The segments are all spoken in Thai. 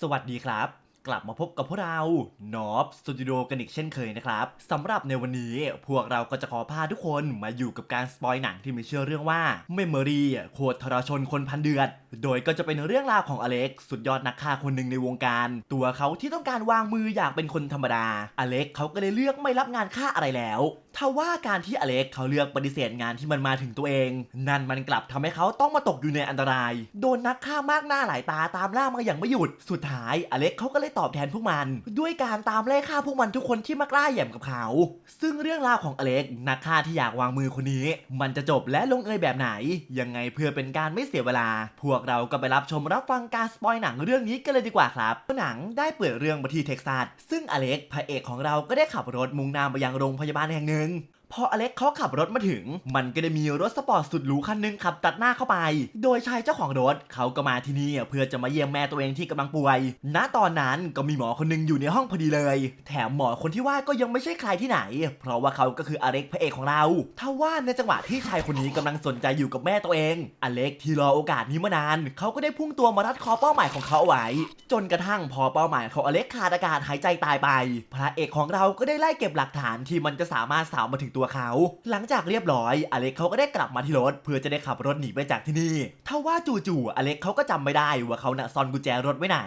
สวัสดีครับ กลับมาพบกับพวกเรานอฟสตูดิโอกันอีกเช่นเคยนะครับสำหรับในวันนี้พวกเราก็จะขอพาทุกคนมาอยู่กับการสปอยหนังที่มีชื่อเรื่องว่าเมมโมรีโคตรทรชนคนพันเดือด โดยก็จะเป็นเรื่องราวของอเล็กสุดยอดนักฆ่าคนหนึ่งในวงการ ตัวเขาที่ต้องการวางมืออยากเป็นคนธรรมดา อเล็กเขาก็เลยเลือกไม่รับงานฆ่าอะไรแล้วทว่าการที่อเล็กเขาเลือกปฏิเสธงานที่มันมาถึงตัวเอง นั่นมันกลับทำให้เขาต้องมาตกอยู่ในอันตราย โดนนักฆ่ามากหน้าหลายตาตามล่ามาอย่างไม่หยุด สุดท้ายอเล็กเขาก็เลยตอบแทนพวกมัน ด้วยการตามไล่ฆ่าพวกมันทุกคนที่มากล้าแหย่มกับเขา ซึ่งเรื่องราวของอเล็กนักฆ่าที่อยากวางมือคนนี้ มันจะจบและลงเอยแบบไหน ยังไงเพื่อเป็นการไม่เสียเวลา พวกเราก็ไปรับชมรับฟังการสปอยหนังเรื่องนี้กันเลยดีกว่าครับหนังได้เปิดเรื่องมาที่เท็กซัสซึ่งอเล็กพระเอกของเราก็ได้ขับรถมุ่งหน้าไปยังโรงพยาบาลแห่งหนึ่ง พออเล็กเขาขับรถมาถึง มันก็ได้มีรถสปอร์ตสุดหรูคันหนึงขับตัดหน้าเข้าไป โดยชายเจ้าของรถเขาก็มาที่นี่เพื่อจะมาเยี่ยมแม่ตัวเองที่กำลังป่วย ณ ตอนนั้นก็มีหมอคนหนึงอยู่ในห้องพอดีเลย แถมหมอคนที่ว่าก็ยังไม่ใช่ใครที่ไหน เพราะว่าเขาก็คืออเล็กพระเอกของเราทว่าในจังหวะที่ชายคนนี้กำลังสนใจอยู่กับแม่ตัวเอง อเล็กที่รอโอกาสนี้มานาน เขาก็ได้พุ่งตัวมารัดคอเป้าหมายของเขาเอาไว้ จนกระทั่งพอเป้าหมายของอเล็กขาดอากาศหายใจตายไป พระเอกของเราก็ได้ไล่เก็บหลักฐานที่มันจะสามารถสาวมาถึงตัวเขา หลังจากเรียบร้อย อเล็กเขาก็ได้กลับมาที่รถ เพื่อจะได้ขับรถหนีไปจากที่นี่ทว่าจู่ๆอเล็กเขาก็จำไม่ได้ว่าเขาน่ะซ่อนกุญแจรถไว้ไหน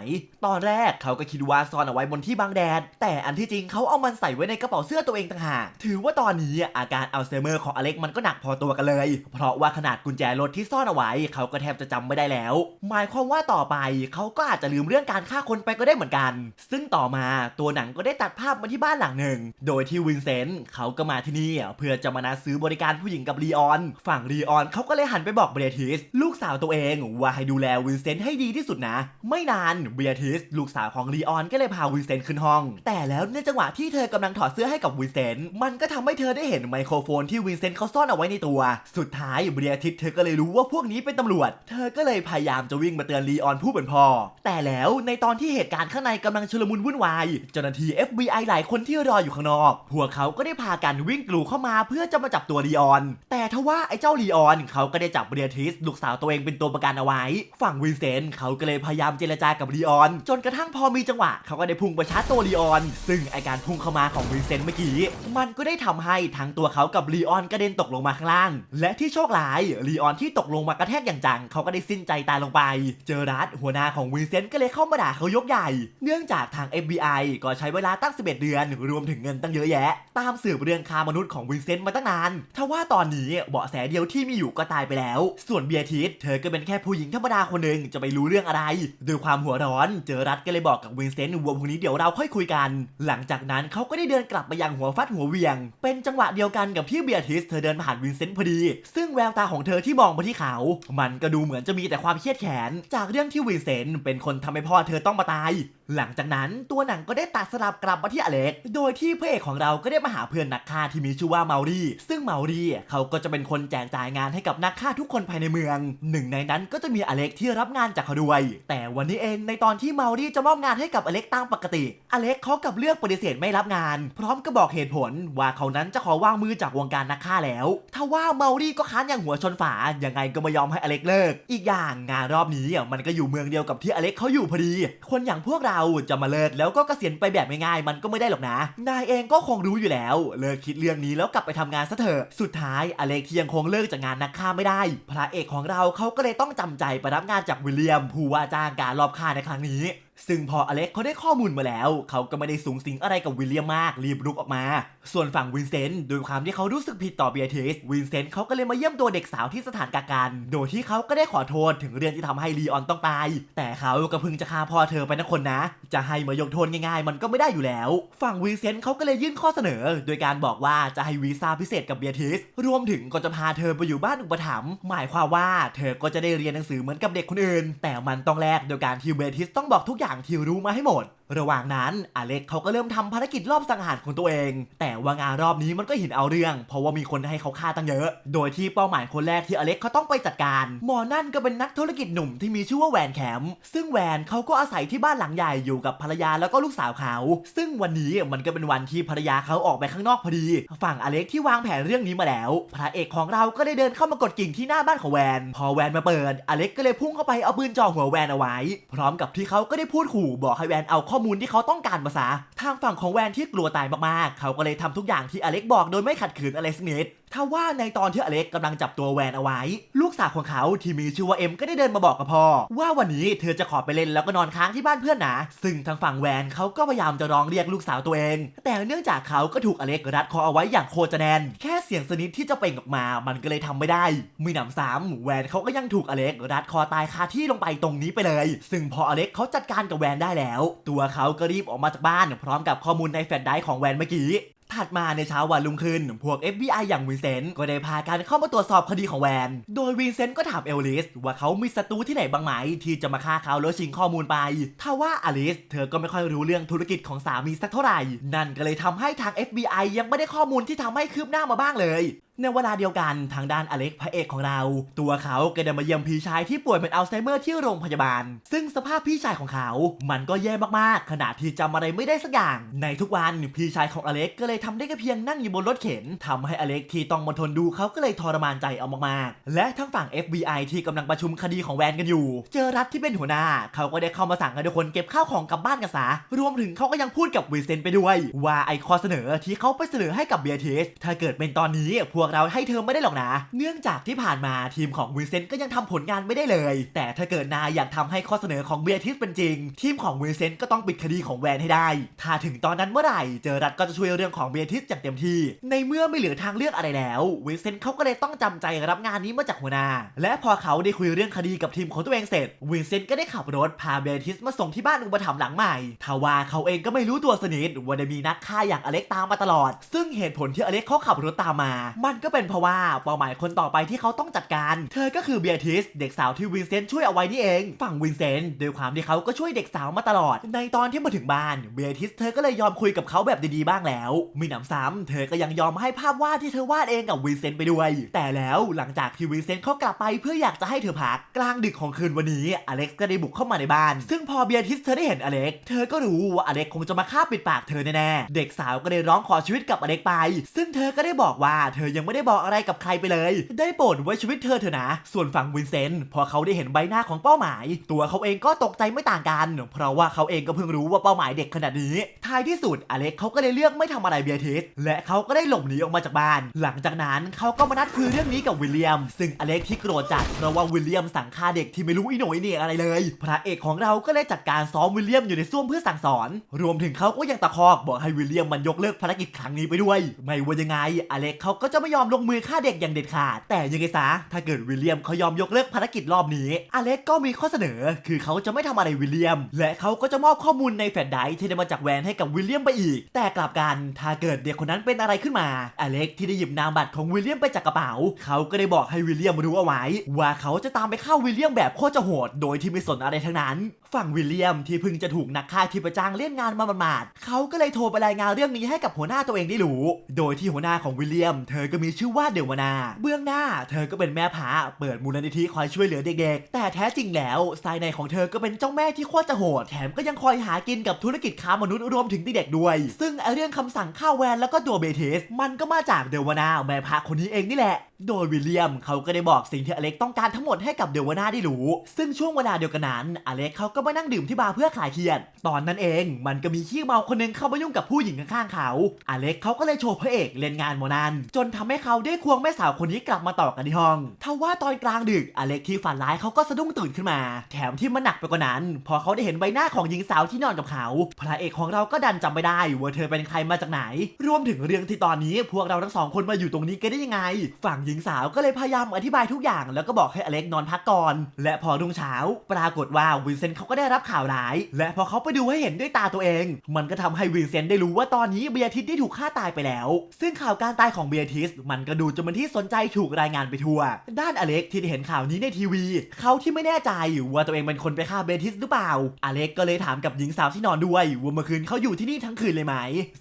ตอนแรกเขาก็คิดว่าซ่อนเอาไว้บนที่บังแดด แต่อันที่จริงเขาเอามันใส่ไว้ในกระเป๋าเสื้อตัวเองต่างหากถือว่าตอนนี้อาการอัลไซเมอร์ของอเล็กมันก็หนักพอตัวกันเลย เพราะว่าขนาดกุญแจรถที่ซ่อนเอาไว้ เขาก็แทบจะจำไม่ได้แล้ว หมายความว่าต่อไปเขาก็อาจจะลืมเรื่องการฆ่าคนไปก็ได้เหมือนกัน ซึ่งต่อมาตัวหนังก็ได้ตัดภาพมาที่บ้านหลังหนึ่ง โดยที่วินเซนต์เขาก็มาที่นี่เพื่อจะมานัดซื้อบริการผู้หญิงกับลีออน ฝั่งลีออนเขาก็เลยหันไปบอกเบียทิสลูกสาวตัวเองว่าให้ดูแลวินเซนต์ให้ดีที่สุดนะ ไม่นานเบียทิสลูกสาวของลีออนก็เลยพาวินเซนต์ขึ้นห้อง แต่แล้วในจังหวะที่เธอกำลังถอดเสื้อให้กับวินเซนต์มันก็ทำให้เธอได้เห็นไมโครโฟนที่วินเซนต์เขาซ่อนเอาไว้ในตัว สุดท้ายเบียทิสเธอก็เลยรู้ว่าพวกนี้เป็นตำรวจ เธอก็เลยพยายามจะวิ่งมาเตือนลีออนผู้เป็นพ่อ แต่แล้วในตอนที่เหตุการณ์ข้างในกำลังชุลมุนวุ่นวายเจ้าหน้าที่ FBI หลายคนที่รออยู่ข้างนอก พวกเขาก็ได้พากันวิ่งกลูเข้ามาเพื่อจะมาจับตัวลีออน แต่ทว่าไอ้เจ้าลีออนเขาก็ได้จับเบียทริสลูกสาวตัวเองเป็นตัวประกันเอาไว้ ฝั่งวินเซนต์เขาก็เลยพยายามเจรจากับลีออน จนกระทั่งพอมีจังหวะ เขาก็ได้พุ่งไปชาร์จตัวลีออน ซึ่งไอการพุ่งเข้ามาของวินเซนต์เมื่อกี้มันก็ได้ทำให้ทั้งตัวเขากับลีออนกระเด็นตกลงมาข้างล่าง และที่โชคร้ายลีออนที่ตกลงมากระแทกอย่างจังเขาก็ได้สิ้นใจตายลงไป เจอรัสหัวหน้าของวินเซนต์ก็เลยเข้ามาด่าเขายกใหญ่ เนื่องจากทาง FBI ก็ใช้เวลาตั้ง 11 เดือน รวมถึงเงินตั้งเยอะแยะ ตามสืบเรื่องคามนุษย์ของวินเซนต์มาตั้งนานทว่าตอนนี้เบาะแสเดียวที่มีอยู่ก็ตายไปแล้ว ส่วนเบียร์ทิสเธอก็เป็นแค่ผู้หญิงธรรมดาคนหนึ่งจะไปรู้เรื่องอะไรด้วยความหัวร้อนเจอรัฐก็เลยบอกกับวินเซนต์วัวพวกนี้เดี๋ยวเราค่อยคุยกัน หลังจากนั้นเขาก็ได้เดินกลับไปยังหัวฟัดหัวเวียง เป็นจังหวะเดียวกันกับที่เบียร์ทิสเธอเดินผ่านวินเซนต์พอดี ซึ่งแววตาของเธอที่มองไปที่เขา มันก็ดูเหมือนจะมีแต่ความเครียดแค้นจากเรื่องที่วินเซนต์เป็นคนทำให้พ่อเธอต้องมาตาย หลังจากนั้นตัวหนังก็ได้ตัดสลับกลับมาที่อเล็ก โดยที่พระเอกของเราก็ได้มาหาเพื่อนนักฆ่าที่มีชื่อว่าเมารีซึ่งเมารีเขาก็จะเป็นคนแจกจ่ายงานให้กับนักฆ่าทุกคนภายในเมือง หนึ่งในนั้นก็จะมีอเล็กที่รับงานจากเขาด้วย แต่วันนี้เองในตอนที่เมารีจะมอบงานให้กับอเล็กตามปกติ อเล็กเขากับเลือกปฏิเสธไม่รับงาน พร้อมกับอกเหตุผลว่าเขานั้นจะขอวางมือจากวงการนักฆ่าแล้วทว่าเมารีก็ค้านอย่างหัวชนฝา ยังไงก็ไม่ยอมให้อเล็กเลิก อีกอย่างงานรอบนี้มันก็อยู่เมืองเดียวกับที่อเล็กเขาอยู่พอดี คนอย่างพวกเราจะมาเลิกแล้วก็เกษียณไปแบบง่ายๆมันก็ไม่ได้หรอกนะ นายเองก็คงรู้อยู่แล้ว เลิกคิดเรื่องนี้แล้วกลับไปทำงานซะเถอะ สุดท้ายอเล็กที่ยังคงเลิกจากงานนักฆ่าไม่ได้ พระเอกของเราเขาก็เลยต้องจำใจไปรับงานจากวิลเลียม ผู้ว่าจ้างการรอบฆ่าในครั้งนี้ ซึ่งพออเล็กเขาได้ข้อมูลมาแล้ว เขาก็ไม่ได้สูงสิงอะไรกับวิลเลียมมากรีบลุกออกมา ส่วนฝั่งวินเซนต์โดยความที่เขารู้สึกผิดต่อเบียทิสวินเซนต์เขาก็เลยมาเยี่ยมตัวเด็กสาวที่สถานกักกันโดยที่เขาก็ได้ขอโทษถึงเรื่องที่ทำให้ลีออนต้องตาย แต่เขาก็เพิ่งจะฆ่าพ่อเธอไปนะคนนะ จะให้มายกโทษง่ายๆ มันก็ไม่ได้อยู่แล้ว ฝั่งวินเซนต์เขาก็เลยยื่นข้อเสนอ โดยการบอกว่าจะให้วีซ่าพิเศษกับเบียทิสรวมถึงก็จะพาเธอไปอยู่บ้านอุปถัมภ์หมายความว่าเธอก็จะได้เรียนหนังสือเหมือนกับเด็กคนอื่น แต่มันต้องแลกโดยการที่เบียทิสต้องบอกทุกอย่างที่รู้มาให้หมด ระหว่างนั้นอเล็กเขาก็เริ่มทำภารกิจรอบสังหารของตัวเอง แต่ว่างานรอบนี้มันก็เห็นเอาเรื่อง เพราะว่ามีคนให้เขาฆ่าตั้งเยอะ โดยที่เป้าหมายคนแรกที่อเล็กเขาต้องไปจัดการหมอนั่นก็เป็นนักธุรกิจหนุ่มที่มีชื่อว่าแวนแคมซึ่งแวนเขาก็อาศัยที่บ้านหลังใหญ่อยู่กับภรรยาแล้วก็ลูกสาวเขา ซึ่งวันนี้มันก็เป็นวันที่ภรรยาเขาออกไปข้างนอกพอดี ฝั่งอเล็กที่วางแผนเรื่องนี้มาแล้ว พระเอกของเราก็ได้เดินเข้ามากดกิ่งที่หน้าบ้านของแวน พอแวนมาเปิด อเล็กก็เลยพุ่งเข้าไปเอาปืนจ่อหัวแวนเอาไว้ พร้อมกับที่เขาก็ได้พูดขู่บอกให้แวนเอาข้อมูลที่เขาต้องการมาซะทางฝั่งของแวนที่กลัวตายมากๆ เขาก็เลยทำทุกอย่างที่อเล็กบอกโดยไม่ขัดขืนอะไรสักนิด ถ้าว่าในตอนที่อเล็กกำลังจับตัวแวนเอาไว้ ลูกสาวของเขาที่มีชื่อว่าเอ็มก็ได้เดินมาบอกกับพ่อ ว่าวันนี้เธอจะขอไปเล่นแล้วก็นอนค้างที่บ้านเพื่อนนะซึ่งทางฝั่งแวนเขาก็พยายามจะร้องเรียกลูกสาวตัวเอง แต่เนื่องจากเขาก็ถูกอเล็กรัดคอเอาไว้อย่างโคตรจแนนแค่เสียงสนิทที่จะเปล่งออกมา มันก็เลยทำไม่ได้มีหนำซ้ำแวนเขาก็ยังถูกอเล็กรัดคอตายคาที่ลงไปตรงนี้ไปเลย ซึ่งพออเล็กเขาจัดการกับแวนได้แล้ว ตัวเขาก็รีบออกมาจากบ้าน พร้อมกับข้อมูลในแฟลชไดรฟ์ของแวนเมื่อกี้ ถัดมาในเช้าวันรุ่งขึ้น พวก FBI อย่างวินเซนต์ก็ได้พากันเข้ามาตรวจสอบคดีของแวน โดยวินเซนต์ก็ถามเอลลิสว่าเขามีศัตรูที่ไหนบ้างไหม ที่จะมาฆ่าเขาแล้วชิงข้อมูลไปถ้าว่าอลิสเธอก็ไม่ค่อยรู้เรื่องธุรกิจของสามีสักเท่าไหร่ นั่นก็เลยทำให้ทาง FBI ยังไม่ได้ข้อมูลที่ทำให้คืบหน้ามาบ้างเลย ในเวลาเดียวกันทางด้านอเล็กพระเอกของเรา ตัวเขาก็ได้มาเยี่ยมพี่ชายที่ป่วยเป็นอัลไซเมอร์ที่โรงพยาบาล ซึ่งสภาพพี่ชายของเขา มันก็แย่มากๆขนาดที่จำอะไรไม่ได้สักอย่าง ในทุกวันพี่ชายของอเล็กก็เลยทำได้แค่เพียงนั่งอยู่บนรถเข็นทำให้อเล็กที่ต้องมาทนดูเขาก็เลยทรมานใจเอามากๆ และทั้งฝั่ง FBI ที่กำลังประชุมคดีของแวนกันอยู่ เจอรัฐที่เป็นหัวหน้า เขาก็ได้เข้ามาสั่งให้ทุกคนเก็บข้าวของกลับบ้านกันซะรวมถึงเขาก็ยังพูดกับวิเซนไปด้วย ว่าไอข้อเสนอที่เขาไปเสนอให้กับเบียทิสถ้าเกิดเป็นตอนนี้พวกเราให้เธอไม่ได้หรอกนะ เนื่องจากที่ผ่านมาทีมของวินเซนต์ก็ยังทำผลงานไม่ได้เลย แต่ถ้าเกิดนายอยากทำให้ข้อเสนอของเบียทิสเป็นจริง ทีมของวินเซนต์ก็ต้องปิดคดีของแวนให้ได้ ถ้าถึงตอนนั้นเมื่อไหร่เจอรัฐก็จะช่วยเรื่องของเบียทิสอย่างเต็มที่ ในเมื่อไม่เหลือทางเลือกอะไรแล้ววินเซนต์เขาก็เลยต้องจำใจรับงานนี้มาจากหัวหน้า และพอเขาได้คุยเรื่องคดีกับทีมของตัวเองเสร็จวินเซนต์ก็ได้ขับรถพาเบียทิสมาส่งที่บ้านอุปถัมภ์หลังใหม่ทว่าเขาเองก็ไม่รู้ตัวสนิทว่าได้มีนักฆ่าอย่างอเล็กตามมาตลอด ซึ่งเหตุผลที่อเล็กเขาขับรถตามมา มันก็เป็นเพราะว่าเป้าหมายคนต่อไปที่เขาต้องจัดการ เธอก็คือเบียทิสเด็กสาวที่วินเซนต์ช่วยเอาไว้นี่เอง ฝั่งวินเซนต์ด้วยความที่เขาก็ช่วยเด็กสาวมาตลอด ในตอนที่มาถึงบ้านเบียทิสเธอก็เลยยอมคุยกับเขาแบบดีๆบ้างแล้วมีหนำซ้ำเธอก็ยังยอมให้ภาพวาดที่เธอวาดเองกับวินเซนต์ไปด้วย แต่แล้วหลังจากที่วินเซนต์เขากลับไปเพื่ออยากจะให้เธอพักกลางดึกของคืนวันนี้อเล็กซ์ก็ได้บุกเข้ามาในบ้าน ซึ่งพอเบียทิสเธอได้เห็นอเล็กซ์เธอก็รู้ว่าอเล็กซ์คงจะมาฆ่าปิดปากเธอแน่ๆเด็กสาวก็ได้ร้องขอชีวิตกับอเล็กไป ซึ่งเธอก็ได้บอกว่าเธอยังไม่ได้บอกอะไรกับใครไปเลย ได้โปรดไว้ชีวิตเธอเถอะนะ ส่วนฝั่งวินเซนต์พอเขาได้เห็นใบหน้าของเป้าหมาย ตัวเขาเองก็ตกใจไม่ต่างกัน เพราะว่าเขาเองก็เพิ่งรู้ว่าเป้าหมายเด็กขนาดนี้ ท้ายที่สุดอเล็กเขาก็ได้เลือกไม่ทำอะไรเบียทิสและเขาก็ได้หลบหนีออกมาจากบ้าน หลังจากนั้นเขาก็มานัดคุยเรื่องนี้กับวิลเลียม ซึ่งอเล็กที่โกรธจัดเพราะว่าวิลเลียมสั่งฆ่าเด็กที่ไม่รู้อีโหนยเนี่ยอะไรเลย พระเอกของเราก็เลยจัดการซ้อมวิลเลียมอยู่ในซ่วมเพื่อสั่งสอน รวมถึงเขาก็ยังตะคอกบอกให้วิลเลียมมันยกเลิกภารกิจครั้งนี้ไปด้วย ไม่ว่ายังไงอเล็กเขาก็จะไม่ยอมลงมือฆ่าเด็กอย่างเด็ดขาด แต่ยังไงซะถ้าเกิดวิลเลียมเขายอมยกเลิกภารกิจรอบนี้ อเล็กก็มีข้อเสนอ คือเขาจะไม่ทำอะไรวิลเลียม และเขาก็จะมอบข้อมูลในแฟลชไดร์ที่ได้มาจากแวนให้กับวิลเลียมไปอีก แต่กลับกันถ้าเกิดเด็กคนนั้นเป็นอะไรขึ้นมา อเล็กที่ได้หยิบนามบัตรของวิลเลียมไปจากกระเป๋า เขาก็ได้บอกให้วิลเลียมรู้เอาไว้ ว่าเขาจะตามไปฆ่าวิลเลียมแบบโคตรจะโหด โดยที่ไม่สนอะไรทั้งนั้น ฝั่งวิลเลียมที่เพิ่งจะถูกนักฆ่าที่ประจ้างเล่นงานมาหมาดๆเขาก็เลยโทรไปรายงานเรื่องนี้ให้กับหัวหน้าตัวเองได้รู้ โดยที่หัวหน้าของวิลเลียม เธอก็มีชื่อว่าเดวนา เบื้องหน้า เธอก็เป็นแม่ผาเปิดมูลนิธิคอยช่วยเหลือเด็กๆ แต่แท้จริงแล้วภายในของเธอก็เป็นเจ้าแม่ที่โคตรจะโหด แถมก็ยังคอยหากินกับธุรกิจค้ามนุษย์รวมถึงเด็กๆด้วย ซึ่งไอเรื่องคำสั่งฆ่าแวนแล้วก็ตัวเบเทส มันก็มาจากเดวนาแม่ผาคนนี้เองนี่แหละ โดยวิลเลียมเขาก็ได้บอกสิ่งที่อเล็กต้องการทั้งหมดให้กับเดวนาได้รู้ ซึ่งช่วงเวลาเดียวกันนั้น อเล็กเขาก็มานั่งดื่มที่บาร์เพื่อคลายเครียด ตอนนั้นเองมันก็มีขี้เมาคนหนึงเข้ามายุ่งกับผู้หญิงข้างๆเขา อเล็กเขาก็เลยโชว์พระเอกเล่นงานโมนันจนทำให้เขาได้ควงแม่สาวคนนี้กลับมาต่อกันที่ห้องทว่าตอนกลางดึกอเล็กที่ฝันร้ายเขาก็สะดุ้งตื่นขึ้นมา แถมที่มันหนักไปกว่านั้น พอเขาได้เห็นใบหน้าของหญิงสาวที่นอนกับเขา พระเอกของเราก็ดันจำไม่ได้ว่าเธอเป็นใครมาจากไหน รวมถึงเรื่องที่ตอนนี้พวกเราทั้งสองคนมาอยู่ตรงนี้กันได้ยังไง ฝั่งญิงหญิงสาวก็เลยพยายามอธิบายทุกอย่าง แล้วก็บอกให้อเล็กนอนพักก่อน และพอรุ่งเช้า ปรากฏว่าวินเซนต์เขาก็ได้รับข่าวร้าย และพอเขาไปดูให้เห็นด้วยตาตัวเอง มันก็ทำให้วินเซนต์ได้รู้ว่าตอนนี้เบียทิสได้ถูกฆ่าตายไปแล้ว ซึ่งข่าวการตายของเบียทิสมันก็ดูจะเป็นที่สนใจถูกรายงานไปทั่ว ด้านอเล็กที่ได้เห็นข่าวนี้ในทีวี เขาที่ไม่แน่ใจว่าตัวเองเป็นคนไปฆ่าเบียทิสหรือเปล่า อเล็กก็เลยถามกับหญิงสาวที่นอนด้วยว่าเมื่อคืนเขาอยู่ที่นี่ทั้งคืนเลยไหม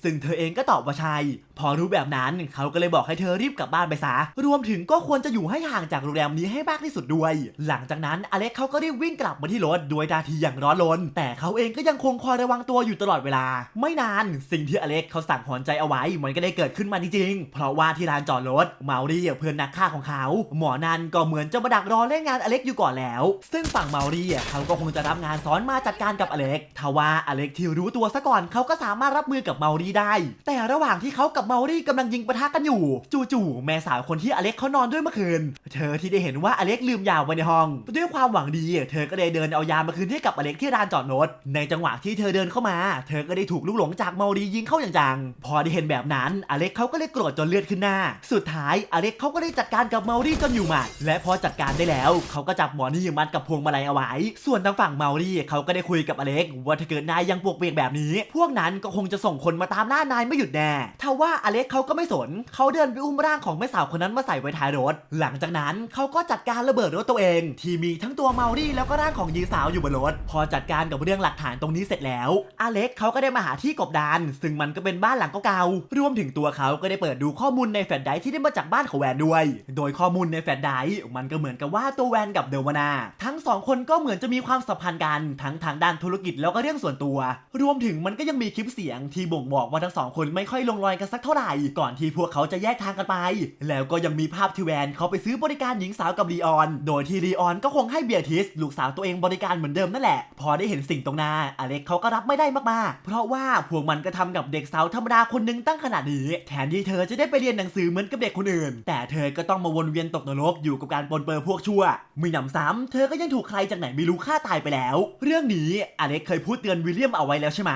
ซึ่งเธอเองก็ตอบว่าใช่ พอรู้แบบนั้นเขาก็เลยบอกให้เธอรีบกลับบ้านไปซะรวมถึงก็ควรจะอยู่ให้ห่างจากโรงแรมนี้ให้มากที่สุดด้วย หลังจากนั้นอเล็กเขาก็รีบวิ่งกลับมาที่รถด้วยท่าทีอย่างร้อนรน แต่เขาเองก็ยังคงคอยระวังตัวอยู่ตลอดเวลา ไม่นานสิ่งที่อเล็กเขาสั่งหอนใจเอาไว้ มันก็ได้เกิดขึ้นมาจริงๆ เพราะว่าที่ลานจอดรถเมารี่เพื่อนนักฆ่าของเขา หมอนันก็เหมือนจะมาดักรอเล่นงานอเล็กอยู่ก่อนแล้ว ซึ่งฝั่งเมารี่เขาก็คงจะรับงานซ้อนมาจัดการกับอเล็กทว่าอเล็กที่รู้ตัวซะก่อนเขาก็สามารถรับมือกับเมารี่ได้ แต่ระหว่างที่เขากับเมารี่กำลังยิงปะทะกันอยู่ จู่ๆแม่สาวคนที่อเล็กเขานอนด้วยเมื่อคืน เธอที่ได้เห็นว่าอเล็กลืมยาไว้ในห้อง ด้วยความหวังดี เธอก็เลยเดินเอายามาคืนให้กับอเล็กที่ร้านจอดรถ ในจังหวะที่เธอเดินเข้ามา เธอก็ได้ถูกลูกหลงจากเมารียิงเข้าอย่างจัง พอได้เห็นแบบนั้นอเล็กเขาก็เลยโกรธจนเลือดขึ้นหน้า สุดท้ายอเล็กเขาก็ได้จัดการกับเมารีจนอยู่หมัด และพอจัดการได้แล้ว เขาก็จับหมอนี่มัดกับพวงมาลัยเอาไว้ ส่วนทางฝั่งเมารีเขาก็ได้คุยกับอเล็ก ว่าถ้าเกิดนายยังปวกเปียกแบบนี้ พวกนั้นก็คงจะส่งคนมาตามล่านายไม่หยุดแน่ทว่าอเล็กเขาก็ไม่สน เขาเดินไปอุ้มร่างของแม่สาวคนนั้นมาใส่ไว้ท้ายรถ หลังจากนั้นเขาก็จัดการระเบิดรถตัวเอง ที่มีทั้งตัวเมารี่แล้วก็ร่างของหญิงสาวอยู่บนรถ พอจัดการกับเรื่องหลักฐานตรงนี้เสร็จแล้ว อเล็กเขาก็ได้มาหาที่กบดาน ซึ่งมันก็เป็นบ้านหลังเก่าๆรวมถึงตัวเขาก็ได้เปิดดูข้อมูลในแฟลชไดรฟ์ที่ได้มาจากบ้านของแวนด้วย โดยข้อมูลในแฟลชไดรฟ์มันก็เหมือนกับว่าตัวแวนกับเดวานา ทั้งสองคนก็เหมือนจะมีความสัมพันธ์กันทั้งทางด้านธุรกิจแล้วก็เรื่องส่วนตัว รวมถึงมันก็ยังมีคลิปเสียงที่บ่งบอกว่าทั้งสองคนไม่ค่อยลงรอยกันสักเท่าไหร่ก่อนที่พวกเขาจะแยกทางกันไป แล้วก็ยังมีภาพที่แวนเขาไปซื้อบริการหญิงสาวกับลีออน โดยที่ลีออนก็คงให้เบียร์ทิส ลูกสาวตัวเองบริการเหมือนเดิมนั่นแหละ พอได้เห็นสิ่งตรงหน้า อเล็กเขาก็รับไม่ได้มากๆ เพราะว่าพวกมันก็ทำกับเด็กสาวธรรมดาคนหนึงตั้งขนาดนี้ แทนที่เธอจะได้ไปเรียนหนังสือเหมือนกับเด็กคนอื่น แต่เธอก็ต้องมาวนเวียนตกนรกอยู่กับการปนเปื้อพวกชั่ว มีหนำซ้ำเธอก็ยังถูกใครจากไหนไม่รู้ฆ่าตายไปแล้ว เรื่องนี้อเล็กเคยพูดเตือนวิลเลียมเอาไว้แล้วใช่ไหม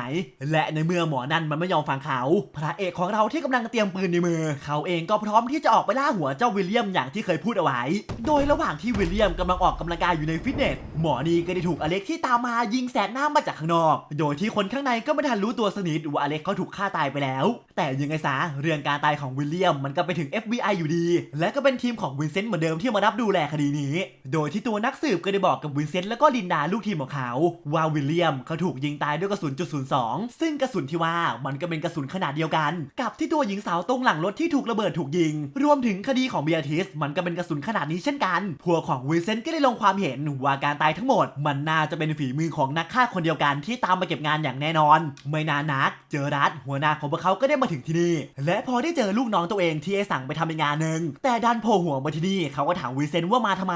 และในเมื่อหมอนั่นมันไม่ยอมฟังเขา พระเอกของเราที่กำลังเตรียมปืนในมือ เขาเองก็พร้อมที่จะออกไปล่าหัวเจ้าวิลเลียมอย่างที่เคยพูดเอาไว้ โดยระหว่างที่วิลเลียมกำลังออกกำลังกายอยู่ในฟิตเนส หมอนี่ก็ได้ถูกอเล็กที่ตามมายิงแสกหน้ามาจากข้างนอก โดยที่คนข้างในก็ไม่ทันรู้ตัวสนิทว่าอเล็กเขาถูกฆ่าตายไปแล้ว แต่ยังไงซะเรื่องการตายของวิลเลียมมันก็ไปถึง FBI อยู่ดี และก็เป็นทีมของวินเซนต์เหมือนเดิมที่มารับดูแลคดีนี้ โดยที่ตัวนักสืบก็ได้บอกกับวินเซนต์แล้วก็ลินดาลูกทีมของเขาว่าวิลเลียมเขาถูกยิงตายด้วยกระสุนจุด02ซึ่งกระสุนที่ว่ามันก็เป็นกระสุนขนาดเดียวกัน กับที่ตัวหญิงสาวตรงหลังรถที่ถูกระเบิดถูกยิง รวมถึงคดีของเบียทิสมันก็เป็นกระสุนขนาดนี้เช่นกัน พวกของวิเซนก็ได้ลงความเห็นว่าการตายทั้งหมด มันน่าจะเป็นฝีมือของนักฆ่าคนเดียวกันที่ตามมาเก็บงานอย่างแน่นอน ไม่นานนัก เจอรัฐหัวหน้าของพวกเขาก็ได้มาถึงที่นี่ และพอได้เจอลูกน้องตัวเองที่ไอ้สั่งไปทำในงานหนึ่งแต่ดันโผล่หัวมาที่นี่เขาก็ถามวิเซนว่ามาทำไม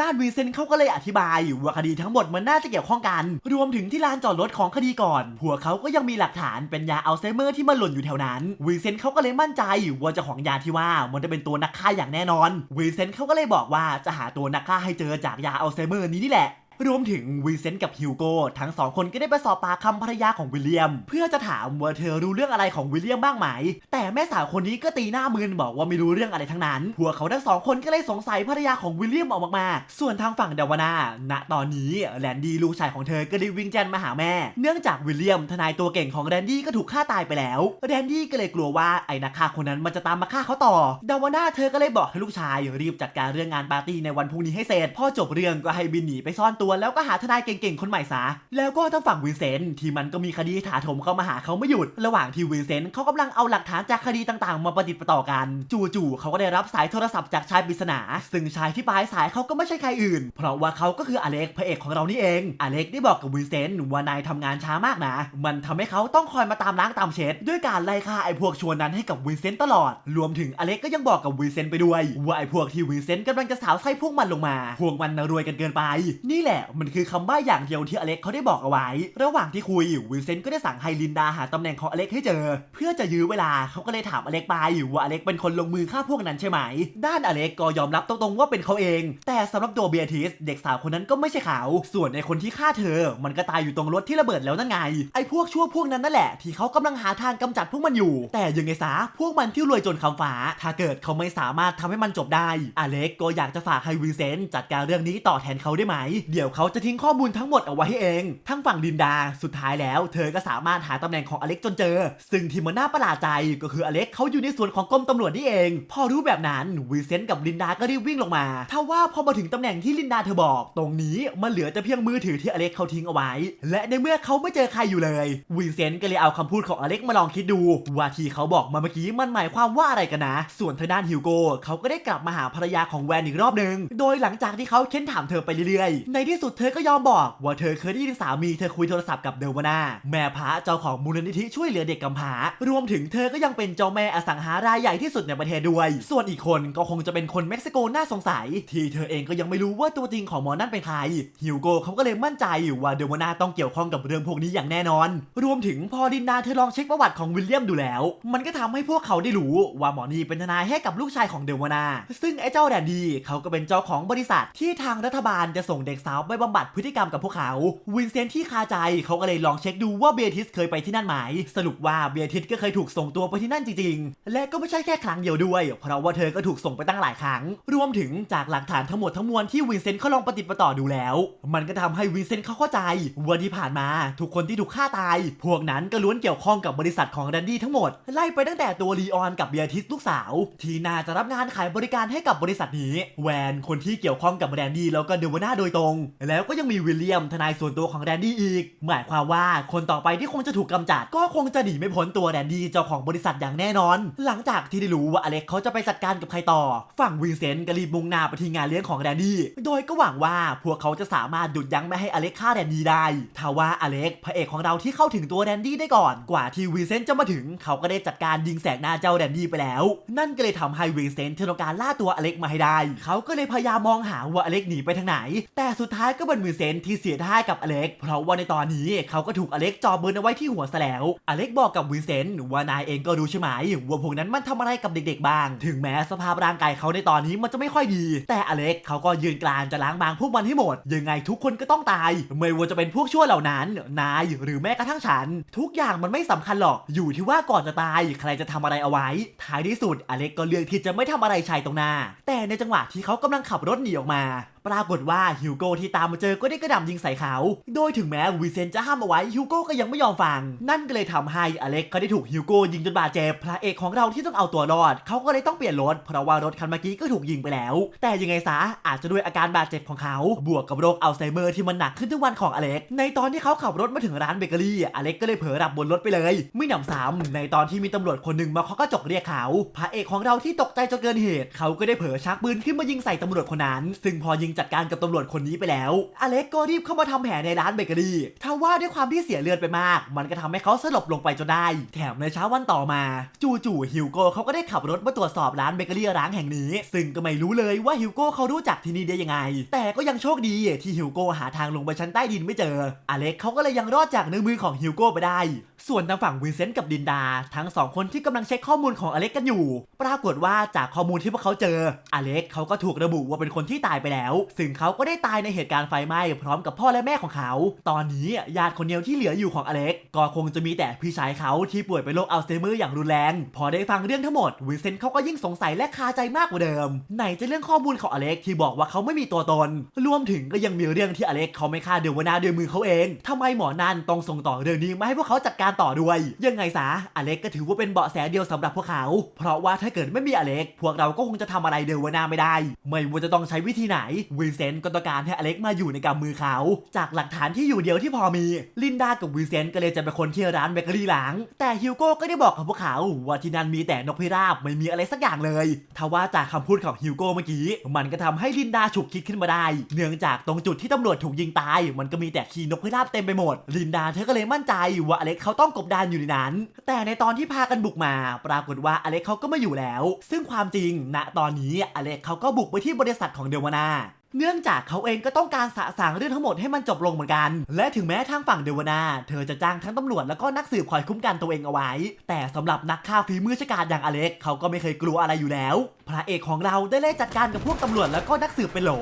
ด้านวิเซนเขาก็เลยอธิบายว่าคดีทั้งหมดมันน่าจะเกี่ยวข้องกัน รวมถึงที่ลานจอดรถของคดีก่อนพวกเขาก็ยังมีหลักฐานเป็นยาอัลไซเมอร์ที่มันหล่นอยู่แถวนั้นวิเซนเขาก็เลยมั่นใจว่าเจ้าของยาที่ว่ามันจะเป็นตัวนักฆ่าอย่างแน่นอนวินเซนต์เขาก็เลยบอกว่าจะหาตัวนักฆ่าให้เจอจากยาอัลไซเมอร์นี้นี่แหละ รวมถึงวินเซนต์กับฮิวโก้ทั้งสองคนก็ได้ไปสอบปากคำภรรยาของวิลเลียม เพื่อจะถามว่าเธอรู้เรื่องอะไรของวิลเลียมบ้างไหม แต่แม่สาวคนนี้ก็ตีหน้ามืนบอกว่าไม่รู้เรื่องอะไรทั้งนั้นพวกเขาทั้งสองคนก็เลยสงสัยภรรยาของวิลเลียมออกมากๆส่วนทางฝั่งเดวานาณตอนนี้แลนดี้ลูกชายของเธอก็ได้วิ่งแจนมาหาแม่ เนื่องจากวิลเลียมทนายตัวเก่งของแรนดี้ก็ถูกฆ่าตายไปแล้วแรนดี้ก็เลยกลัวว่าไอ้นักฆ่าคนนั้นมันจะตามมาฆ่าเขาต่อเดวานาเธอก็เลยบอกให้ลูกชายรีบจัดการเรื่องงานปาร์ตี้ในวันพรุ่งนี้ให้เสร็จพอจบเรื่องก็ให้บินหนีไปซ่อนตัวแล้วก็หาทนายเก่งๆ คนใหม่ซะแล้วก็ทางฝั่งวินเซนต์ที่มันก็มีคดีถาโถมเข้ามาหาเขาไม่หยุด ระหว่างที่วินเซนต์เขากำลังเอาหลักฐานจากคดีต่างๆ มาประดิษฐ์ประต่อกัน จู่ๆเขาก็ได้รับสายโทรศัพท์จากชายปริศนา ซึ่งชายที่ปลายสายเขาก็ไม่ใช่ใครอื่น เพราะว่าเขาก็คืออเล็กพระเอกของเรานี่เอง อเล็กได้บอกกับวินเซนต์ว่านายทำงานช้ามากนะ มันทำให้เขาต้องคอยมาตามล้างตามเช็ด ด้วยการไล่ฆ่าไอ้พวกชวนนั้นให้กับวินเซนต์ตลอด รวมถึงอเล็กก็ยังบอกกับวินเซนต์ไปด้วยว่าไอ้พวกที่วินเซนต์กำลังจะสาวไส้พวกมันลงมา พวกมันนรวยกันเกินไป นี่แหละละมันคือคำใบ้อย่างเดียวที่อเล็กเขาได้บอกเอาไว้ ระหว่างที่คุยวินเซนต์ก็ได้สั่งให้ลินดาหาตำแหน่งของอเล็กให้เจอ เพื่อจะยื้อเวลาเขาก็เลยถามอเล็กไปว่าอเล็กเป็นคนลงมือฆ่าพวกนั้นใช่ไหม ด้านอเล็กก็ยอมรับตรงๆว่าเป็นเขาเอง แต่สำหรับตัวเบียทิสเด็กสาวคนนั้นก็ไม่ใช่เขา ส่วนในคนที่ฆ่าเธอ มันก็ตายอยู่ตรงรถที่ระเบิดแล้วนั่นไง ไอ้พวกชั่วพวกนั้นนั่นแหละที่เขากำลังหาทางกำจัดพวกมันอยู่ แต่ยังไงซะพวกมันที่รวยจนคำฟ้า ถ้าเกิดเขาไม่สามารถทำให้มันจบได้ อเล็กก็อยากจะฝากให้วินเซนจัดการเรื่องนี้ต่อแทนเขาได้ไหม เดี๋ยวเขาจะทิ้งข้อมูลทั้งหมดเอาไว้ให้เอง ทั้งฝั่งดินดา สุดท้ายแล้ว เธอก็สามารถหาตำแหน่งของอเล็กจนเจอ ซึ่งที่มันน่าประหลาดใจก็คืออเล็กเขาอยู่ในส่วนของกรมตำรวจนี่เอง พอรู้แบบนั้นวิเซนต์กับลินดาก็รีบวิ่งลงมาถ้าว่าพอมาถึงตำแหน่งที่ลินดาเธอบอก ตรงนี้มันเหลือแต่เพียงมือถือที่อเล็กเขาทิ้งเอาไว้ และในเมื่อเขาไม่เจอใครอยู่เลยวินเซนต์ก็เลยเอาคำพูดของอเล็กมาลองคิดดู ว่าที่เขาบอกมาเมื่อกี้มันหมายความว่าอะไรกันนะ ส่วนทางด้านฮิวโกเขาก็ได้กลับมาหาภรรยาของแวนอีกรอบหนึ่งโดยหลังจากที่เขาเค้นถามเธอไปเรื่อยๆในที่ที่สุดเธอก็ยอมบอกว่าเธอเคยได้ยินสามีเธอคุยโทรศัพท์กับเดวานาแม่พระเจ้าของมูลนิธิช่วยเหลือเด็กกำพร้ารวมถึงเธอก็ยังเป็นเจ้าแม่อสังหารายใหญ่ที่สุดในประเทศด้วย ส่วนอีกคนก็คงจะเป็นคนเม็กซิโกน่าสงสัย ที่เธอเองก็ยังไม่รู้ว่าตัวจริงของหมอนั่นเป็นใครฮิวโกเขาก็เลยมั่นใจว่าเดวานาต้องเกี่ยวข้องกับเรื่องพวกนี้อย่างแน่นอน รวมถึงพอดินดาเธอลองเช็คประวัติของวิลเลียมดูแล้ว มันก็ทำให้พวกเขาได้รู้ว่าหมอนี่เป็นทนายให้กับลูกชายของเดวานาซึ่งไอ้เจ้าแดนดีเขาก็เป็นเจ้าของบริษัทที่ทางรัฐบาลจะส่งเด็กสาวไปบำบัดพฤติกรรมกับพวกเขา วินเซนที่คาใจเขาก็เลยลองเช็คดูว่าเบียทิสเคยไปที่นั่นไหม สรุปว่าเบียทิสก็เคยถูกส่งตัวไปที่นั่นจริงๆ และก็ไม่ใช่แค่ครั้งเดียวด้วย เพราะว่าเธอก็ถูกส่งไปตั้งหลายครั้ง รวมถึงจากหลักฐานทั้งหมดทั้งมวลที่วินเซนต์เขาลองปฏิดประต่อดูแล้ว มันก็ทำให้วินเซนต์เขาเข้าใจว่าที่ผ่านมาทุกคนที่ถูกฆ่าตาย พวกนั้นก็ล้วนเกี่ยวข้องกับบริษัทของแดนดี้ทั้งหมด ไล่ไปตั้งแต่ตัวลีออนกับเบียทิสลูกสาว ที่น่าจะรับงานขายบริการให้กับบริษัทนี้ แวนคนที่เกี่ยวข้องกับแดนดี้แล้วก็เดวาน่าโดยตรงแล้วก็ยังมีวิลเลียมทนายส่วนตัวของแดนดี้อีก หมายความว่าคนต่อไปที่คงจะถูกกำจัด ก็คงจะหนีไม่พ้นตัวแดนดี้เจ้าของบริษัทอย่างแน่นอน หลังจากที่ได้รู้ว่าอเล็กเขาจะไปจัดการกับใครต่อ ฝั่งวินเซนต์ก็รีบมุ่งหน้าไปที่งานเลี้ยงของแดนดี้โดยก็หวังว่าพวกเขาจะสามารถหยุดยั้งไม่ให้อเล็กฆ่าแดนดี้ได้ทว่าอเล็กพระเอกของเราที่เข้าถึงตัวแดนดี้ได้ก่อน กว่าที่วินเซนต์จะมาถึง เขาก็ได้จัดการยิงแสกหน้าเจ้าแดนดี้ไปแล้ว นั่นก็เลยทำให้วินเซนต์ต้องการล่าตัวอเล็กมาให้ได้ เขาก็เลยพยายามมองหาว่าอเล็กหนีไปทางไหน แต่สุดท้ายก็เป็นวินเซนที่เสียท่ากับอเล็ก เพราะว่าในตอนนี้เขาก็ถูกอเล็กจ่อปืนเอาไว้ที่หัวซะแล้ว อเล็กบอกกับวินเซนต์ว่านายเองก็รู้ใช่ไหมว่าพวกนั้นมันทำอะไรกับเด็กๆบ้าง ถึงแม้สภาพร่างกายเขาในตอนนี้มันจะไม่ค่อยดี แต่อเล็กเขาก็ยืนกลานจะล้างบางพวกมันให้หมด ยังไงทุกคนก็ต้องตาย ไม่ว่าจะเป็นพวกชั่วเหล่านั้น นายหรือแม้กระทั่งฉัน ทุกอย่างมันไม่สำคัญหรอก อยู่ที่ว่าก่อนจะตายใครจะทำอะไรเอาไว้ ท้ายที่สุดอเล็กก็เลือกที่จะไม่ทำอะไรชายตรงหน้า แต่ในจังหวะที่เขากำลังขับรถหนีออกมา ปรากฏว่าฮิวโก้ที่ตามมาเจอก็ได้กระหน่ำยิงใส่เขา โดยถึงแม้วิเซนจะห้ามเอาไว้ฮิวโก้ก็ยังไม่ยอมฟัง นั่นก็เลยทำให้อเล็กเขาได้ถูกฮิวโก้ยิงจนบาดเจ็บพระเอกของเราที่ต้องเอาตัวรอด เขาก็เลยต้องเปลี่ยนรถเพราะว่ารถคันเมื่อกี้ก็ถูกยิงไปแล้ว แต่ยังไงซะอาจจะด้วยอาการบาดเจ็บของเขาบวกกับโรคอัลไซเมอร์ที่มันหนักขึ้นทุกวันของอเล็ก ในตอนที่เขาขับรถมาถึงร้านเบเกอรี่อเล็กก็เลยเผลอหลับบนรถไปเลย ไม่หนำซ้ำในตอนที่มีตำรวจคนหนึ่งมาเคาะกระจกเรียกเขาพระเอกของเราที่ตกใจจนเกินเหตุ เขาก็ได้เผลอชักปืนขึ้นมายิงใส่ตำรวจคนนั้น ซึ่งพอยิงจัดการกับตำรวจคนนี้ไปแล้วอเล็กก็รีบเข้ามาทำแผลในร้านเบเกอรี่ถ้าว่าด้วยความที่เสียเลือดไปมาก มันก็ทำให้เขาสลบลงไปจนได้ แถมในเช้าวันต่อมา จู่ๆฮิวโก้เขาก็ได้ขับรถมาตรวจสอบร้านเบเกอรี่ร้างแห่งนี้ ซึ่งก็ไม่รู้เลยว่าฮิวโก้เขารู้จักที่นี่ได้ยังไง แต่ก็ยังโชคดีที่ฮิวโก้หาทางลงไปชั้นใต้ดินไม่เจอ อเล็กเขาก็เลยยังรอดจากนื้อมือของฮิวโก้ไปได้ ส่วนทางฝั่งวินเซนต์กับดินดา ทั้งสองคนที่กำลังเช็คข้อมูลของอเล็กกันอยู่ ปรากฏว่าจากข้อมูลที่พวกเขาเจอ อเล็กเขาก็ถูกระบุว่าเป็นคนที่ตายไปแล้ว ซึ่งเขาก็ได้ตายในเหตุการณ์ไฟไหม้พร้อมกับพ่อและแม่ของเขา ตอนนี้ญาติคนเดียวที่เหลืออยู่ของอเล็ก ก็คงจะมีแต่พี่ชายเขาที่ป่วยเป็นโรคอัลไซเมอร์อย่างรุนแรง พอได้ฟังเรื่องทั้งหมดวินเซนต์เขาก็ยิ่งสงสัยและคาใจมากกว่าเดิม ไหนจะเรื่องข้อมูลของอเล็กที่บอกว่าเขาไม่มีตัวตน รวมถึงก็ยังมีเรื่องที่อเล็กเขาไม่ฆ่าเดวนาด้วยมือเขาเองทำไมหมอนันต้องส่งต่อเรื่องนี้มาให้พวกเขาจัดการต่อด้วย ยังไงซะอเล็กก็ถือว่าเป็นเบาะแสเดียวสำหรับพวกเขา เพราะว่าถ้าเกิดไม่มีอเล็ก พวกเราก็คงจะทำอะไรเดวนาไม่ได้ ไม่ว่าจะต้องใช้วิธีไหน วินเซนต์ก็ต้องการให้อเล็กมาอยู่ในกำมือเขา จากหลักฐานที่อยู่เดียวที่พอมี ลินดากับวินเซนต์ก็เลยจะเป็นคนที่ร้านเบเกอรี่หลัง แต่ฮิวโก้ก็ได้บอกกับพวกเขาว่าที่นั่นมีแต่นกพิราบไม่มีอะไรสักอย่างเลยทว่าจากคำพูดของฮิวโก้เมื่อกี้ มันก็ทำให้ลินดาฉุกคิดขึ้นมาได้ เนื่องจากตรงจุดที่ตำรวจถูกยิงตาย มันก็มีแต่ขี้นกพิราบเต็มไปหมด ลินดาเธอก็เลยมั่นใจว่าอเล็กเขาต้องกบดานอยู่ในนั้น แต่ในตอนที่พากันบุกมา ปรากฏว่าอเล็กเขาก็ไม่อยู่แล้ว ซึ่งความจริงณตอนนี้อเล็กเขาก็บุกไปที่บริษัทของเดวานาเนื่องจากเขาเองก็ต้องการสะสางเรื่องทั้งหมดให้มันจบลงเหมือนกัน และถึงแม้ทางฝั่งเดวนา เธอจะจ้างทั้งตำรวจแล้วก็นักสืบคอยคุ้มกันตัวเองเอาไว้ แต่สำหรับนักฆ่าฝีมือชะกาจอย่างอเล็กเขาก็ไม่เคยกลัวอะไรอยู่แล้ว พระเอกของเราได้เล่จัดการกับพวกตำรวจแล้วก็นักสืบเป็นโหล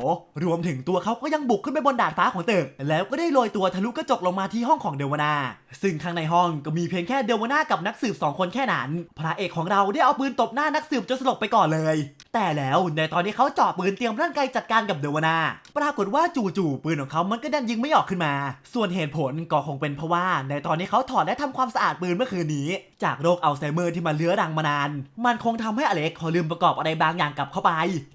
รวมถึงตัวเขาก็ยังบุกขึ้นไปบนดาดฟ้าของตึก แล้วก็ได้โรยตัวทะลุกระจกลงมาที่ห้องของเดวนา ซึ่งข้างในห้องก็มีเพียงแค่เดวนากับนักสืบสองคนแค่นั้น พระเอกของเราได้เอาปืนตบหน้านักสืบจนสลบไปก่อนเลย แต่แล้วในตอนที่เขาเจ่อปืนเตรียมร่างกายจัดการกับเดวนา ปรากฏว่าจู่ๆปืนของเขามันก็ดันยิงไม่ออกขึ้นมา ส่วนเหตุผลก็คงเป็นเพราะว่าในตอนที่เขาถอดและทำความสะอาดปืนเมื่อคืนนี้ จากโรคอัลไซเมอร์ที่มันเลื้อรังมานาน มันคงทำให้อเล็กเขาลืมประกอบอะไรบางอย่างกลับเข้าไป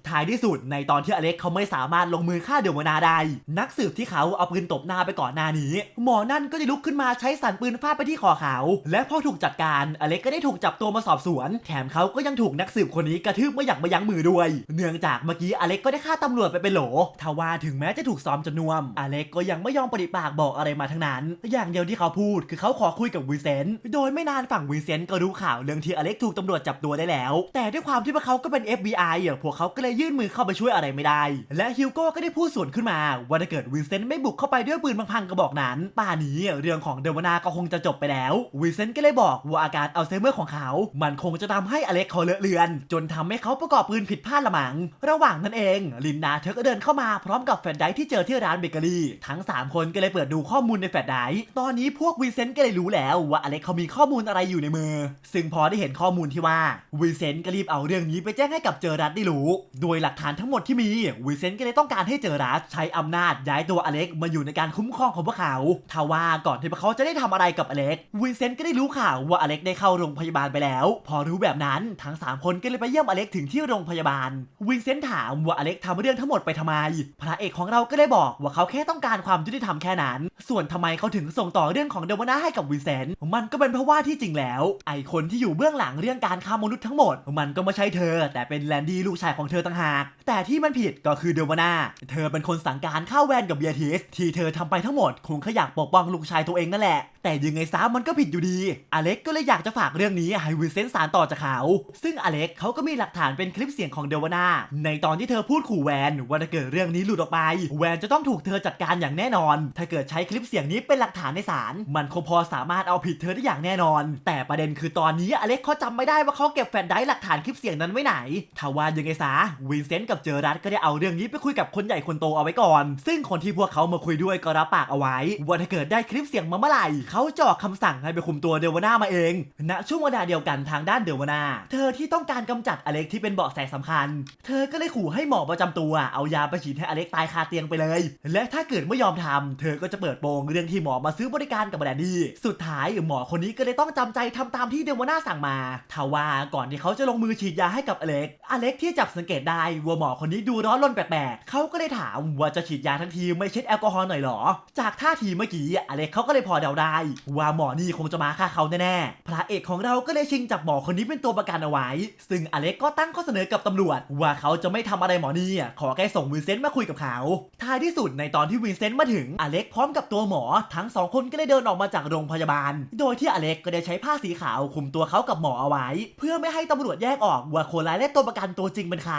ท้ายที่สุดในตอนที่อเล็กเขาไม่สามารถลงมือฆ่าเดวนาได้ นักสืบที่เขาเอาปืนตบหน้าไปก่อนหน้านี้ หมอนั่นก็จะลุกขึ้นมาใช้สันปืนฟาดไปที่คอเขา และพอถูกจัดการอเล็กก็ได้ถูกจับตัวมาสอบสวน แถมเขาก็ยังถูกนักสืบคนนี้กระทืบไม่อยากมายั้งมือด้วย เนื่องจากเมื่อกี้อเล็กก็ได้ฆ่าตำรวจไปเป็นโหลทว่าถึงแม้จะถูกซ้อมจนน่วม อเล็กก็ยังไม่ยอมปฏิปากบอกอะไรมาทั้งนั้น อย่างเดียวที่เขาพูดคือเขาขอคุยกับวิเซนต์โดยไม่นานฝั่งวิเซนต์ก็รู้ข่าวเรื่องที่อเล็กถูกตำรวจจับตัวได้แล้ว แต่ด้วยความที่พวกเขาก็เป็น FBI อะพวกเขาก็เลยยื่นมือเข้าไปช่วยอะไรไม่ได้ และฮิวโก้ก็ได้พูดสวนขึ้นมา ว่าถ้าเกิดวินเซนต์ไม่บุกเข้าไปด้วยปืนพังๆกระบอกนั้น ป่านี้เรื่องของเดวนาก็คงจะจบไปแล้ว วินเซนต์ก็เลยบอกว่าอาการอัลไซเมอร์ของเขา มันคงจะทำให้อเล็กเขาเลอะเลือน จนทำให้เขาประกอบปืนผิดพลาดละมัง ระหว่างนั้นเอง ลินดาเธอก็เดินเข้ามาพร้อมกับแฟลชไดที่เจอที่ร้านเบเกอรี่ ทั้ง 3 คนก็เลยเปิดดูข้อมูลในแฟลชไดตอนนี้พวกวินเซนต์ก็เลยรู้แล้วว่าอเล็กเขามีข้อมูลอะไรอยู่ในมือ ซึ่งพอได้เห็นข้อมูลที่ว่าวินเซนต์ก็รีบเอาเรื่องนี้ไปแจ้งให้กับเจอรัสได้รู้ โดยหลักฐานทั้งหมดที่มีวินเซนต์ก็เลยต้องการให้เจอรัสใช้อำนาจย้ายตัวอเล็กมาอยู่ในการคุ้มครองของพวกเขาทว่าก่อนที่พวกเขาจะได้ทำอะไรกับอเล็กวินเซนต์ก็ได้รู้ข่าวว่าอเล็กได้เข้าโรงพยาบาลไปแล้ว พอรู้แบบนั้นทั้งสามคนก็เลยไปเยี่ยมอเล็กถึงที่โรงพยาบาล วินเซนต์ถามว่าอเล็กทำเรื่องทั้งหมดไปทำไม พระเอกของเราก็ได้บอกว่าเขาแค่ต้องการความยุติธรรมแค่นั้น ส่วนทำไมเขาถึงส่งต่อเรื่องของเดวนาให้กับวินเซนต์มันก็เป็นเพราะว่าที่จริงแล้ว ไอคนที่อยู่เบื้องหลังเรื่องการฆ่ามนุษย์ทั้งหมด มันก็ไม่ใช่เธอ แต่เป็นแลนดี้ลูกชายของเธอต่างหาก แต่ที่มันผิดก็คือเดวาน่าเธอเป็นคนสั่งการฆ่าแวนกับเบียทิสที่เธอทำไปทั้งหมดคงแค่อยากปกป้องลูกชายตัวเองนั่นแหละแต่ยังไงซะมันก็ผิดอยู่ดี อเล็กก็เลยอยากจะฝากเรื่องนี้ให้วินเซนต์สารต่อจากเขา ซึ่งอเล็กเขาก็มีหลักฐานเป็นคลิปเสียงของเดวานาในตอนที่เธอพูดขู่แวนว่าถ้าเกิดเรื่องนี้หลุดออกไป แวนจะต้องถูกเธอจัดการอย่างแน่นอน ถ้าเกิดใช้คลิปเสียงนี้เป็นหลักฐานในศาลมันคงพอสามารถเอาผิดเธอได้อย่างแน่นอน แต่ประเด็นคือตอนนี้อเล็กเขาจำไม่ได้ว่าเขาเก็บแฟลชไดรฟ์หลักฐานคลิปเสียงนั้นไว้ไหนถ้าว่ายังไงซะวินเซนต์กับเจอรัสก็ได้เอาเรื่องนี้ไปคุยกับคนใหญ่คนโตเอาไว้ก่อน ซึ่งคนที่พวกเขามาคุยด้วยก็รับปากเอาไว้ว่าถ้าเกิดได้คลิปเสียงมาเมื่อไหร่เขาจะออกคำสั่งให้ไปคุมตัวเดวนามาเองณช่วงเวลาเดียวกันทางด้านเดวนาเธอที่ต้องการกำจัดอเล็กที่เป็นเบาะแสสำคัญ เธอก็เลยขู่ให้หมอประจำตัวเอายาไปฉีดให้อเล็กตายคาเตียงไปเลย และถ้าเกิดไม่ยอมทำเธอก็จะเปิดโปงเรื่องที่หมอมาซื้อบริการกับแบรนดี้สุดท้ายหมอคนนี้ก็เลยต้องจำใจทำตามที่เดวนาสั่งมาทว่าก่อนที่เขาจะลงมือฉีดยาให้กับอเล็ก อเล็กที่จับสังเกตได้ว่าหมอคนนี้ดูร้อนรนแปลกๆเขาก็เลยถามว่าจะฉีดยาทั้งทีไม่เช็ดแอลกอฮอล์หน่อยหรอ จากท่าทีเมื่อกี้อเล็กเขาก็เลยพอเดาได้ว่าหมอนี่คงจะมาฆ่าเขาแน่ๆ พระเอกของเราก็เลยชิงจับหมอคนนี้เป็นตัวประกันเอาไว้ ซึ่งอเล็กก็ตั้งข้อเสนอกับตำรวจ ว่าเขาจะไม่ทำอะไรหมอนี่อะขอแค่ส่งวินเซนต์มาคุยกับเขา ท้ายที่สุดในตอนที่วินเซนต์มาถึงอเล็กพร้อมกับตัวหมอ ทั้งสองคนก็เลยเดินออกมาจากโรงพยาบาล โดยที่อเล็กก็ได้ใช้ผ้าสีขาวคลุมตัวเขากับหมอเอาไว้ เพื่อไม่ให้ตำรวจแยกออกว่าคนร้ายและตัวประกันตัวจริงเป็นใคร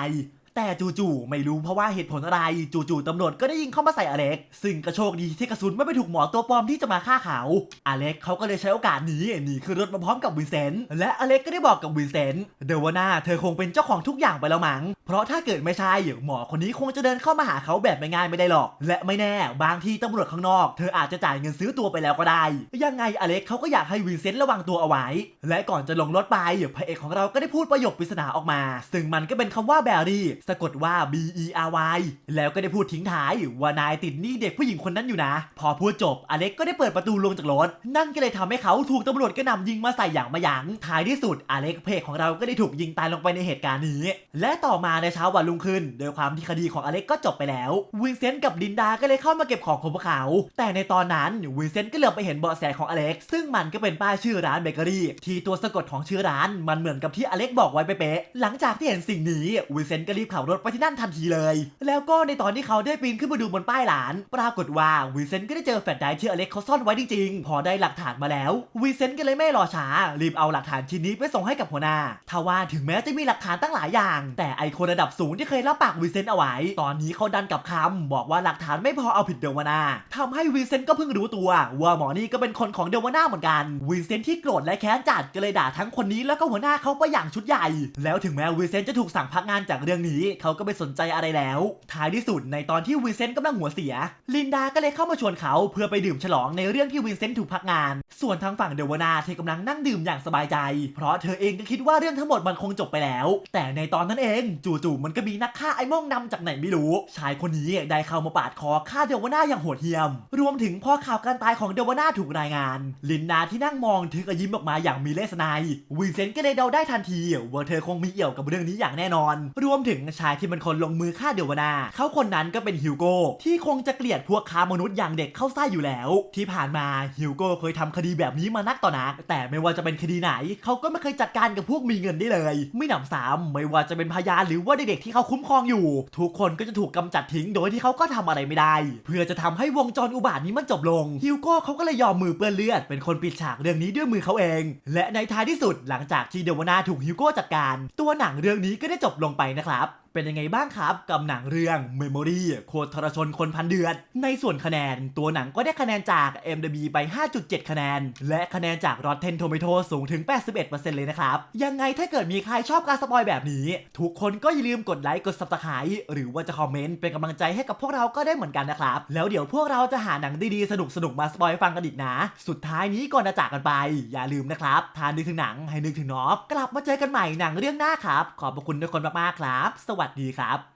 แต่จู่ๆไม่รู้เพราะว่าเหตุผลอะไรจู่ๆตำรวจก็ได้ยิงเข้ามาใส่อเล็ก ซึ่งกระโชคดีที่กระสุนไม่ไปถูกหมอตัวปลอมที่จะมาฆ่าเขา อเล็กเขาก็เลยใช้โอกาสหนีหนีขึ้นรถมาพร้อมกับวินเซนต์และอเล็กก็ได้บอกกับวินเซนต์เดวาน่าเธอคงเป็นเจ้าของทุกอย่างไปแล้วมั้งเพราะถ้าเกิดไม่ใช่หมอคนนี้คงจะเดินเข้ามาหาเขาแบบไม่ง่ายไม่ได้หรอก และไม่แน่บางทีตำรวจข้างนอกเธออาจจะจ่ายเงินซื้อตัวไปแล้วก็ได้ ยังไงอเล็กเขาก็อยากให้วินเซนต์ระวังตัวเอาไว้ และก่อนจะลงรถไปพระเอกของเราก็ได้พูดประโยคปริศนาออกมา ซึ่งมันก็เป็นคำว่าแบรี่สะกดว่า B E R Y แล้วก็ได้พูดทิ้งท้ายว่านายติดหนี้เด็กผู้หญิงคนนั้นอยู่นะ พอพูดจบอเล็กก็ได้เปิดประตูลงจากรถ นั่นก็เลยทำให้เขาถูกตำรวจกระหน่ำยิงมาใส่อย่างมาหยังท้ายที่สุดอเล็กเพกของเราก็ได้ถูกยิงตายลงไปในเหตุการณ์นี้ และต่อมาในเช้าวันรุ่งขึ้นโดยความที่คดีของอเล็กก็จบไปแล้ว วินเซนต์กับลินดาก็เลยเข้ามาเก็บของของพวกเขา แต่ในตอนนั้นวินเซนต์ก็เหลือบไปเห็นเบาะแสของอเล็กซึ่งมันก็เป็นป้ายชื่อร้านเบเกอรี่ที่ตัวสะกดของชื่อร้าน มันเหมือนกับที่อเล็กบอกไว้เป๊ะหลังจากที่เห็นสิ่งนี้วินเซนต์ก็รีบขับรถไปที่นั่นทันทีเลย แล้วก็ในตอนที่เขาได้ปีนขึ้นมาดูบนป้ายหลาน ปรากฏว่าวิเซนต์ก็ได้เจอแฟลชไดร์ที่อเล็กเขาซ่อนไว้จริงๆ พอได้หลักฐานมาแล้ววิเซนต์ก็เลยไม่รอช้ารีบเอาหลักฐานชิ้นนี้ไปส่งให้กับหัวหน้าทว่าถึงแม้จะมีหลักฐานตั้งหลายอย่าง แต่ไอคนระดับสูงที่เคยรับปากวิเซนต์เอาไว้ ตอนนี้เขาดันกับคำบอกว่าหลักฐานไม่พอเอาผิดเดวานาทำให้วิเซนต์ก็เพิ่งรู้ตัว ว่าหมอนี่ก็เป็นคนของเดวานาเหมือนกันวิเซนต์ที่โกรธและแค้นจัดก็เลยด่าทั้งคนนี้แล้วก็หัวหน้าเขาไปอย่างชุดใหญ่ แล้วถึงแม้วิเซนต์จะถูกสั่งพักงานจากเรื่องนี้เขาก็ไม่สนใจอะไรแล้ว ท้ายที่สุดในตอนที่วินเซนต์กำลังหัวเสีย ลินดาก็เลยเข้ามาชวนเขาเพื่อไปดื่มฉลองในเรื่องที่วินเซนต์ถูกพักงาน ส่วนทางฝั่งเดวานาเธอกำลังนั่งดื่มอย่างสบายใจ เพราะเธอเองก็คิดว่าเรื่องทั้งหมดมันคงจบไปแล้ว แต่ในตอนนั้นเองจู่ๆมันก็มีนักฆ่าไอ้ม่งนำจากไหนไม่รู้ ชายคนนี้ได้เข้ามาปาดคอฆ่าเดวานาอย่างโหดเหี้ยม รวมถึงพอข่าวการตายของเดวานาถูกรายงาน ลินดาที่นั่งมองถึงกับยิ้มออกมาอย่างมีเลสไนยวินเซนต์ก็เลยเดาได้ทันทีว่าเธอคงมีเอี่ยวกับเรื่องนี้อย่างแน่นอน รวมถึงชายที่เป็นคนลงมือฆ่าเดวานาเขาคนนั้นก็เป็นฮิวโก้ที่คงจะเกลียดพวกค้ามนุษย์อย่างเด็กเข้าไส้อยู่แล้ว ที่ผ่านมาฮิวโก้เคยทำคดีแบบนี้มานักต่อนัก แต่ไม่ว่าจะเป็นคดีไหน เขาก็ไม่เคยจัดการกับพวกมีเงินได้เลย ไม่หนำซ้ำไม่ว่าจะเป็นพยานหรือว่าเด็กๆที่เขาคุ้มครองอยู่ ทุกคนก็จะถูกกำจัดทิ้งโดยที่เขาก็ทำอะไรไม่ได้ เพื่อจะทำให้วงจรอุบาทนี้มันจบลงฮิวโก้เขาก็เลยยอมมือเปื้อนเลือด เป็นคนปิดฉากเรื่องนี้ด้วยมือเขาเอง และในท้ายที่สุดหลังจากที่เดวานาถูกฮิวโก้จัดการ ตัวหนังเรื่องนี้ก็ได้จบลงไปนะครับ เป็นยังไงบ้างครับกับหนังเรื่อง Memory โคตรทรชนคนพันเดือด ในส่วนคะแนน ตัวหนังก็ได้คะแนนจาก MDB ไป 5.7 คะแนน และคะแนนจาก Rotten Tomato สูงถึง 81%เลยนะครับ ยังไงถ้าเกิดมีใครชอบการสปอยแบบนี้ ทุกคนก็อย่าลืมกดไลค์กด Subscribe หรือว่าจะคอมเมนต์เป็นกำลังใจให้กับพวกเราก็ได้เหมือนกันนะครับ แล้วเดี๋ยวพวกเราจะหาหนังดีๆสนุกๆมาสปอยฟังกันอีกนะ สุดท้ายนี้ก่อนจะจากกันไป อย่าลืมนะครับทานนึกถึงหนังให้นึกถึงนอกกลับมาเจอกันใหม่หนังเรื่องหน้าครับขอบคุณทุกคนมากๆครับสวัสดีครับ